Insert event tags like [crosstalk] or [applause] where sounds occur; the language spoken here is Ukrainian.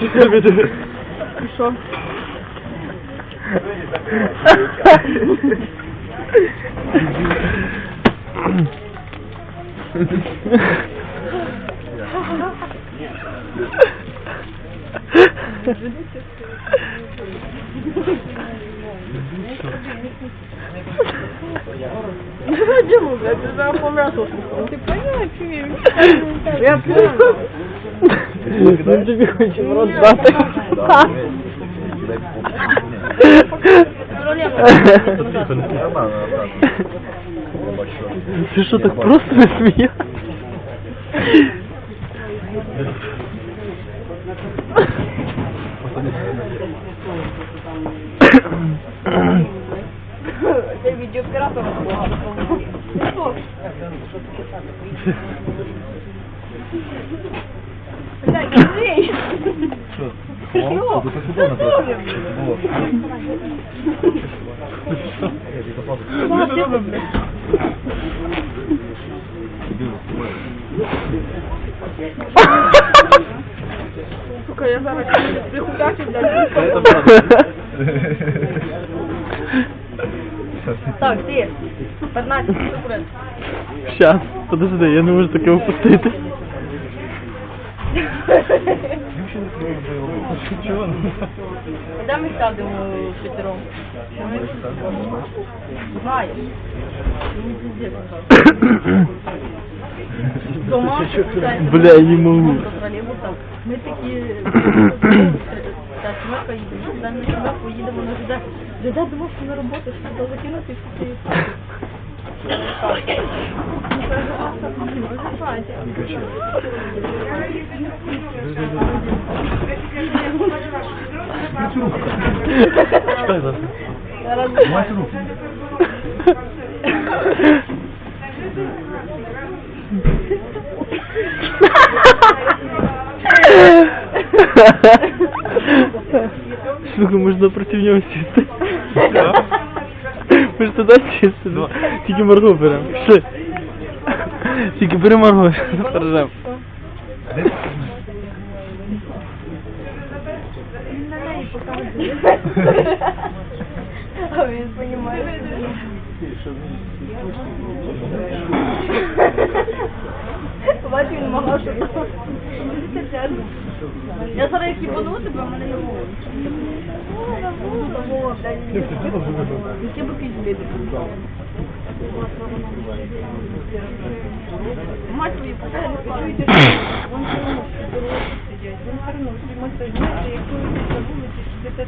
Bitte, bitte. Je dis que. Диму, блядь, ты за помрасл. Ты понятия. Я понял. Він тобі хоче в рот дати. Ти що так просто не смієш? Це відеооператор погано. Блядь, Андрій! Що? Сука, я зараз прихудачу, блядь. Так, ти. 15 секунд. Щас, подожди, я не можу таке опустити. Куди ми сядемо п'ятером? Мені пиздец. Дома, Бля, я не можу. Ми такі [coughs] та сімерка їдемо, сюди на сімерку їдемо на ЖД. ЖД думав, що на роботу, що туди закинути всі Чекай зараз. Слухай, можна проти нього сісти. Ми ж туди сісти. Тільки моргу беремо. Пішли. Тільки бери моргу, заражемо. А він понімає. Бачу, він мага, що Я зараз як їбану тебе, мене не було. Яке би пізні. Мать твою, почуєте, він все одно сидять. Він все ми це знаєте, якщо ви на вулиці, що це